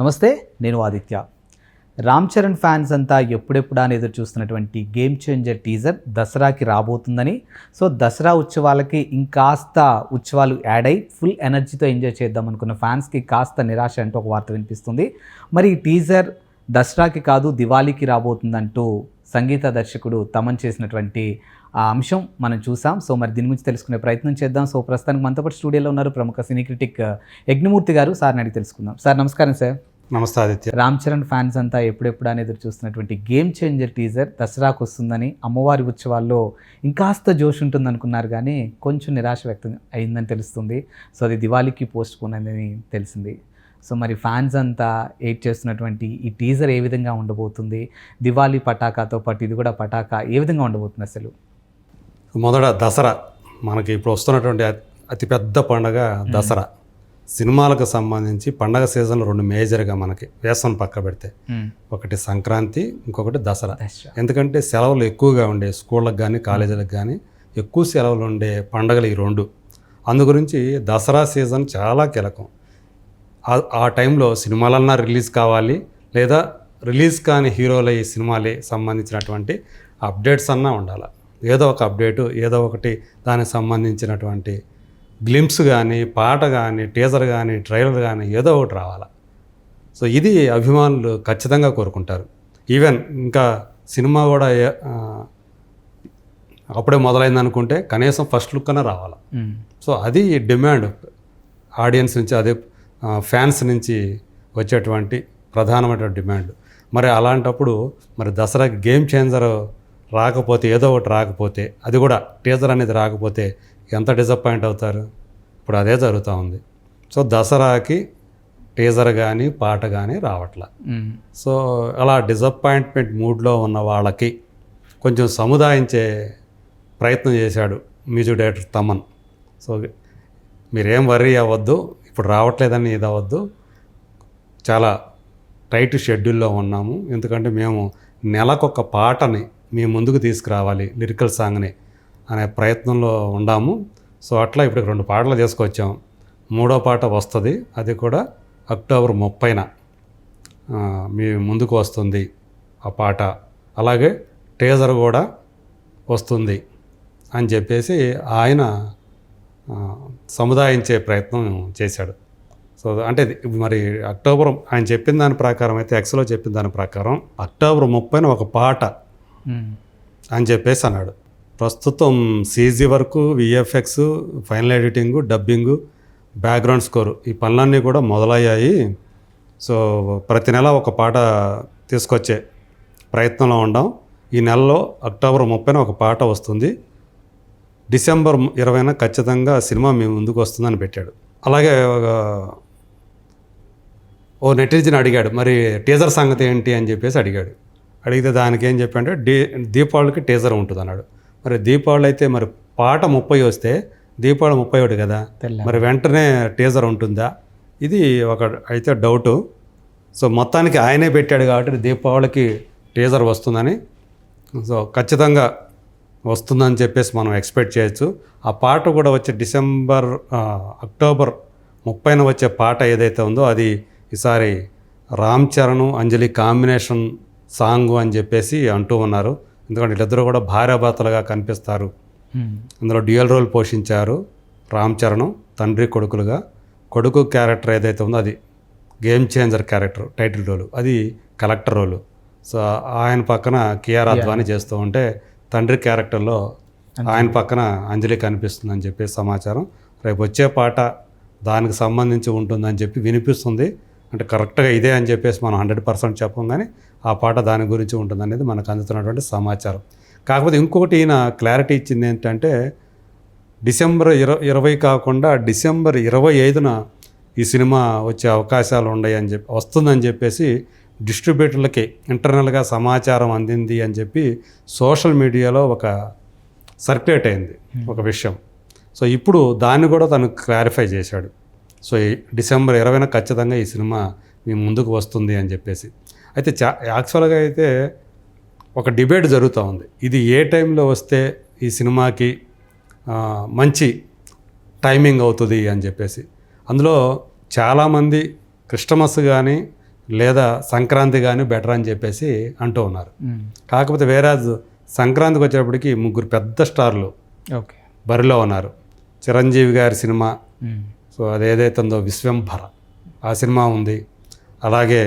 నమస్తే నేను ఆదిత్య. రామ్ చరణ్ ఫ్యాన్స్ అంతా ఎప్పుడెప్పుడా అని ఎదురు చూస్తున్నటువంటి గేమ్ చేంజర్ టీజర్ దసరాకి రాబోతుందని. సో దసరా ఉత్సవాలకి ఇంకాస్త ఉత్సవాలు యాడ్ అయి ఫుల్ ఎనర్జీతో ఎంజాయ్ చేద్దాం అనుకున్న ఫ్యాన్స్కి కాస్త నిరాశ అంటూ ఒక వార్త వినిపిస్తుంది. మరి ఈ టీజర్ దసరాకి కాదు దివాళీకి రాబోతుందంటూ సంగీత దర్శకుడు తమన్ చేసినటువంటి ఆ అంశం మనం చూసాం. సో మరి దీని గురించి తెలుసుకునే ప్రయత్నం చేద్దాం. సో ప్రస్తుతానికి మనతో పాటు స్టూడియోలో ఉన్నారు ప్రముఖ సినీ క్రిటిక్ యజ్ఞమూర్తి గారు. సార్ని అడిగి తెలుసుకుందాం. సార్ నమస్కారం సార్. నమస్తే ఆదిత్య. రామ్ చరణ్ ఫ్యాన్స్ అంతా ఎప్పుడెప్పుడు అని ఎదురు చూస్తున్నటువంటి గేమ్ చేంజర్ టీజర్ దసరాకు వస్తుందని అమ్మవారి ఉత్సవాల్లో ఇంకాస్త జోష్ ఉంటుంది అనుకున్నారు కానీ కొంచెం నిరాశ వ్యక్తం అయిందని తెలుస్తుంది. సో అది దివాళీకి పోస్ట్ పోన్ అని తెలిసింది. సో మరి ఫ్యాన్స్ అంతా ఎయిట్ చేస్తున్నటువంటి ఈ టీజర్ ఏ విధంగా ఉండబోతుంది? దివాళీ పటాకాతో పాటు ఇది కూడా పటాకా ఏ విధంగా ఉండబోతుంది అసలు? మొదట దసరా. మనకి ఇప్పుడు వస్తున్నటువంటి అతి- అతిపెద్ద పండగ దసరా. సినిమాలకు సంబంధించి పండగ సీజన్లు రెండు మేజర్గా మనకి వేసం పక్క పెడితే ఒకటి సంక్రాంతి ఇంకొకటి దసరా. ఎందుకంటే సెలవులు ఎక్కువగా ఉండే స్కూళ్ళకి కానీ కాలేజీలకు కానీ ఎక్కువ సెలవులు ఉండే పండగలు ఈ రెండు. అందు గురించి దసరా సీజన్ చాలా కీలకం. ఆ- ఆ టైంలో సినిమాలన్నా రిలీజ్ కావాలి లేదా రిలీజ్ కాని హీరోల ఈ సినిమాలే సంబంధించినటువంటి అప్డేట్స్ అన్నా ఉండాలి. ఏదో ఒక అప్డేటు ఏదో ఒకటి దానికి సంబంధించినటువంటి గ్లింప్స్ కానీ పాట కానీ టీజర్ కానీ ట్రైలర్ కానీ ఏదో ఒకటి రావాలి. సో ఇది అభిమానులు ఖచ్చితంగా కోరుకుంటారు. ఈవెన్ ఇంకా సినిమా కూడా అప్పుడే మొదలైంది అనుకుంటే కనీసం ఫస్ట్ లుక్ అనే రావాలి. సో అది డిమాండ్ ఆడియన్స్ నుంచి అదే ఫ్యాన్స్ నుంచి వచ్చేటువంటి ప్రధానమైనటువంటి డిమాండ్ మరి అలాంటప్పుడు మరి దసరాకి గేమ్ చేంజర్ రాకపోతే ఏదో ఒకటి రాకపోతే అది కూడా టీజర్ అనేది రాకపోతే ఎంత డిసప్పాయింట్ అవుతారు? ఇప్పుడు అదే జరుగుతూ ఉంది. సో దసరాకి టీజర్ కానీ పాట కానీ రావట్లా. సో అలా డిసప్పాయింట్మెంట్ మూడ్లో ఉన్న వాళ్ళకి కొంచెం సముదాయించే ప్రయత్నం చేశాడు మ్యూజిక్ డైరెక్టర్ తమన్. సో మీరేం వర్రీ అవ్వద్దు ఇప్పుడు రావట్లేదని ఇది అవ్వద్దు. చాలా టైట్ షెడ్యూల్లో ఉన్నాము. ఎందుకంటే మేము నెలకొక పాటని మేము ముందుకు తీసుకురావాలి లిరికల్ సాంగ్ని అనే ప్రయత్నంలో ఉన్నాము సో అట్లా ఇప్పుడు రెండు పాటలు తీసుకొచ్చాం మూడో పాట వస్తుంది అది కూడా అక్టోబర్ ముప్పైన. మీ ముందుకు వస్తుంది ఆ పాట. అలాగే టేజర్ కూడా వస్తుంది అని చెప్పేసి ఆయన సముదాయించే ప్రయత్నం చేశాడు. సో అంటే ఇది మరి అక్టోబర్ ఆయన చెప్పిన దాని ప్రకారం అయితే ఎక్స్లో చెప్పిన దాని ప్రకారం అక్టోబర్ ముప్పైన ఒక పాట అని చెప్పేసి అన్నాడు. ప్రస్తుతం సీజీ వరకు VFX final editing dubbing background score ఈ పనులన్నీ కూడా మొదలయ్యాయి. సో ప్రతి నెల ఒక పాట తీసుకొచ్చే ప్రయత్నంలో ఉండాం. ఈ నెలలో అక్టోబర్ ముప్పైన ఒక పాట వస్తుంది. డిసెంబర్ ఇరవైన ఖచ్చితంగా సినిమా మీ ముందుకు వస్తుందని పెట్టాడు. అలాగే ఒక ఓ నెటిజన్ అడిగాడు మరి టీజర్ సంగతి ఏంటి? అని చెప్పేసి అడిగాడు. అడిగితే దానికి ఏం చెప్పంటే దీ దీపావళికి టీజర్ ఉంటుంది అన్నాడు మరి దీపావళి అయితే మరి పాట ముప్పై వస్తే దీపావళి ముప్పై ఒకటి కదా మరి వెంటనే టీజర్ ఉంటుందా? ఇది ఒక అయితే డౌటు సో మొత్తానికి ఆయనే పెట్టాడు కాబట్టి దీపావళికి టీజర్ వస్తుందని. సో ఖచ్చితంగా వస్తుందని చెప్పేసి మనం ఎక్స్పెక్ట్ చేయొచ్చు. ఆ పాట కూడా వచ్చే డిసెంబర్ అక్టోబర్ ముప్పైన వచ్చే పాట ఏదైతే ఉందో అది ఈసారి రామ్ చరణ్ అంజలి కాంబినేషన్ సాంగ్ అని చెప్పేసి అంటూ ఉన్నారు. ఎందుకంటే వీళ్ళిద్దరూ కూడా భార్యాభర్తలుగా కనిపిస్తారు. అందులో డ్యూయల్ రోల్ పోషించారు రామ్ చరణ్ తండ్రి కొడుకులుగా. కొడుకు క్యారెక్టర్ ఏదైతే ఉందో అది game changer character title role. అది కలెక్టర్ రోలు. సో ఆయన పక్కన కియార్ అద్వాని చేస్తూ ఉంటే తండ్రి క్యారెక్టర్లో ఆయన పక్కన అంజలి కనిపిస్తుందని చెప్పి సమాచారం. రేపు వచ్చే పాట దానికి సంబంధించి ఉంటుందని చెప్పి వినిపిస్తుంది. అంటే కరెక్ట్గా ఇదే అని చెప్పేసి మనం హండ్రెడ్ పర్సెంట్ చెప్పం కానీ ఆ పాట దాని గురించి ఉంటుందనేది మనకు అందుతున్నటువంటి సమాచారం. కాకపోతే ఇంకొకటి ఈయన క్లారిటీ ఇచ్చింది ఏంటంటే డిసెంబర్ ఇర ఇరవై కాకుండా డిసెంబర్ ఇరవై ఐదున ఈ సినిమా వచ్చే అవకాశాలు ఉన్నాయి అని చెప్పి వస్తుందని చెప్పేసి డిస్ట్రిబ్యూటర్లకి ఇంటర్నల్గా సమాచారం అందింది అని చెప్పి సోషల్ మీడియాలో ఒక సర్క్యులేట్ అయింది ఒక విషయం. సో ఇప్పుడు దాన్ని కూడా తను క్లారిఫై చేశాడు. సో ఈ డిసెంబర్ ఇరవైన ఖచ్చితంగా ఈ సినిమా మీ ముందుకు వస్తుంది అని చెప్పేసి. అయితే చా యాక్చువల్గా అయితే ఒక డిబేట్ జరుగుతూ ఉంది. ఇది ఏ టైంలో వస్తే ఈ సినిమాకి మంచి టైమింగ్ అవుతుంది అని చెప్పేసి. అందులో చాలామంది క్రిస్టమస్ కానీ లేదా సంక్రాంతి కానీ బెటర్ అని చెప్పేసి అంటూ ఉన్నారు. కాకపోతే వేరే సంక్రాంతికి వచ్చేటప్పటికి ముగ్గురు పెద్ద స్టార్లు ఓకే. బరిలో ఉన్నారు. చిరంజీవి గారి సినిమా. సో అది ఏదైతే ఉందో విశ్వంభర. ఆ సినిమా ఉంది. అలాగే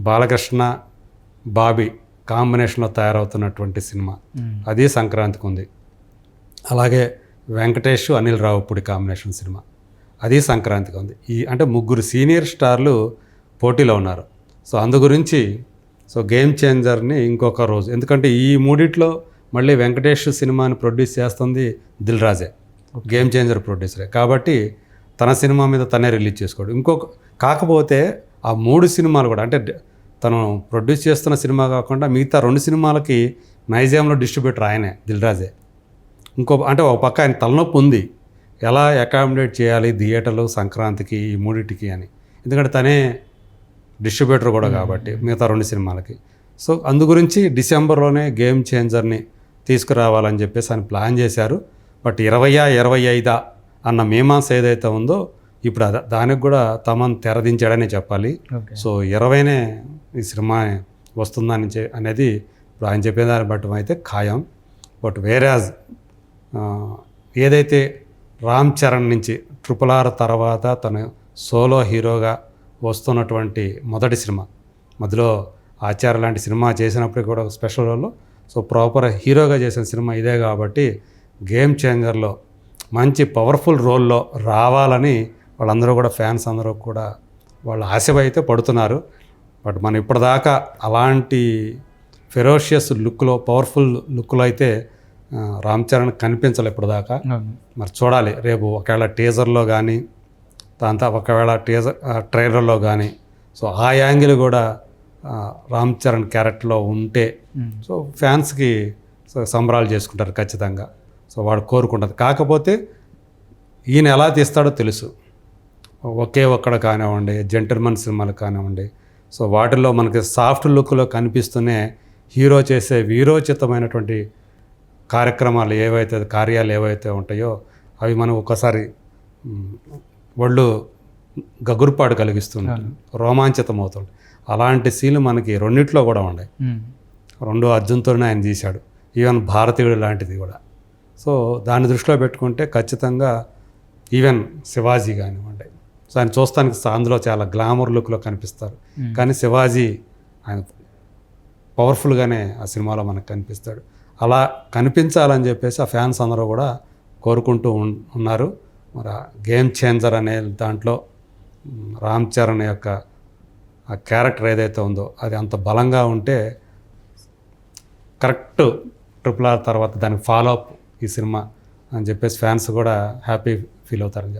బాలకృష్ణ బాబీ కాంబినేషన్లో తయారవుతున్నటువంటి సినిమా. అది సంక్రాంతికి ఉంది. అలాగే వెంకటేష్ అనిల్ రావుపూడి కాంబినేషన్ సినిమా. అది సంక్రాంతికి ఉంది. ఈ అంటే ముగ్గురు సీనియర్ స్టార్లు పోటీలో ఉన్నారు. సో అందు గురించి సో గేమ్ చేంజర్ని ఇంకొక రోజు. ఎందుకంటే ఈ మూడిట్లో మళ్ళీ వెంకటేష్ సినిమాని ప్రొడ్యూస్ చేస్తుంది దిల్ రాజే. గేమ్ చేంజర్ ప్రొడ్యూసరే. కాబట్టి తన సినిమా మీద తనే రిలీజ్ చేసుకోడు. ఇంకొక కాకపోతే ఆ మూడు సినిమాలు కూడా అంటే తను ప్రొడ్యూస్ చేస్తున్న సినిమా కాకుండా మిగతా రెండు సినిమాలకి నైజాంలో డిస్ట్రిబ్యూటర్ ఆయనే దిల్ రాజే ఇంకో అంటే ఒక పక్క ఆయన తలనొప్పి ఉంది. ఎలా అకామిడేట్ చేయాలి థియేటర్లు సంక్రాంతికి ఈ మూడింటికి అని. ఎందుకంటే తనే డిస్ట్రిబ్యూటర్ కూడా కాబట్టి మిగతా రెండు సినిమాలకి. సో అందు గురించి డిసెంబర్లోనే గేమ్ చేంజర్ని తీసుకురావాలని చెప్పేసి ఆయన ప్లాన్ చేశారు. బట్ ఇరవయా ఇరవై ఐదా అన్న మీమాంస ఏదైతే ఉందో ఇప్పుడు దానికి కూడా తమన్ తెరదించాడనే చెప్పాలి. సో ఇరవైనే ఈ సినిమా వస్తుందని అనేది ఇప్పుడు ఆయన చెప్పిన దాన్ని బట్టి అయితే ఖాయం. బట్ వేరాజ్ ఏదైతే రామ్ చరణ్ నుంచి ట్రిపుల్ ఆర్ తర్వాత తను సోలో హీరోగా వస్తున్నటువంటి మొదటి సినిమా మధ్యలో ఆచార్య లాంటి సినిమా చేసినప్పుడు కూడా స్పెషల్ రోల్ సో ప్రాపర్ హీరోగా చేసిన సినిమా ఇదే కాబట్టి గేమ్ చేంజర్లో మంచి పవర్ఫుల్ రోల్లో రావాలని వాళ్ళందరూ కూడా ఫ్యాన్స్ అందరూ కూడా వాళ్ళు ఆశ అయితే పడుతున్నారు. బట్ మనం ఇప్పటిదాకా అలాంటి ఫెరోషియస్ లుక్లో పవర్ఫుల్ లుక్లో అయితే రామ్ చరణ్ కనిపించలే ఇప్పటిదాకా. మరి చూడాలి రేపు ఒకవేళ టీజర్లో కానీ దాంతో ఒకవేళ టీజర్ ట్రైలర్లో కానీ సో ఆ యాంగిల్ కూడా రామ్ చరణ్ క్యారెక్టర్లో ఉంటే. సో ఫ్యాన్స్కి సంబరాలు చేసుకుంటారు ఖచ్చితంగా. సో వాడు కోరుకుంటుంది. కాకపోతే ఈయన ఎలా తీస్తాడో తెలుసు. ఒకే ఒక్కడ కానివ్వండి జెంటర్మన్ సినిమాలు కానివ్వండి. సో వాటిల్లో మనకి సాఫ్ట్ లుక్లో కనిపిస్తూనే హీరో చేసే వీరోచితమైనటువంటి కార్యక్రమాలు ఏవైతే కార్యాలు ఏవైతే ఉంటాయో అవి మనం ఒక్కసారి ఒళ్ళు గగురుపాటు కలిగిస్తుంది రోమాంచితం అవుతుంది అలాంటి సీన్లు మనకి రెండిట్లో కూడా ఉన్నాయి. రెండు అర్జున్తోనే ఆయన తీశాడు. ఈవెన్ భారతీయుడు లాంటిది కూడా. సో దాన్ని దృష్టిలో పెట్టుకుంటే ఖచ్చితంగా ఈవెన్ శివాజీ కానివ్వండి సో ఆయన చూస్తానికి అందులో చాలా గ్లామర్ లుక్లో కనిపిస్తారు. కానీ శివాజీ ఆయన పవర్ఫుల్గానే ఆ సినిమాలో మనకు కనిపిస్తాడు. అలా కనిపించాలని చెప్పేసి ఆ ఫ్యాన్స్ అందరూ కూడా కోరుకుంటూ ఉన్- ఉన్నారు. మరి గేమ్ చేంజర్ అనే దాంట్లో రామ్ చరణ్ యొక్క ఆ క్యారెక్టర్ ఏదైతే ఉందో అది అంత బలంగా ఉంటే కరెక్ట్ ట్రిపుల్ ఆర్ తర్వాత దానికి ఫాలో అప్ ఈ సినిమా అని చెప్పేసి ఫ్యాన్స్ కూడా హ్యాపీ ఫీల్ అవుతారని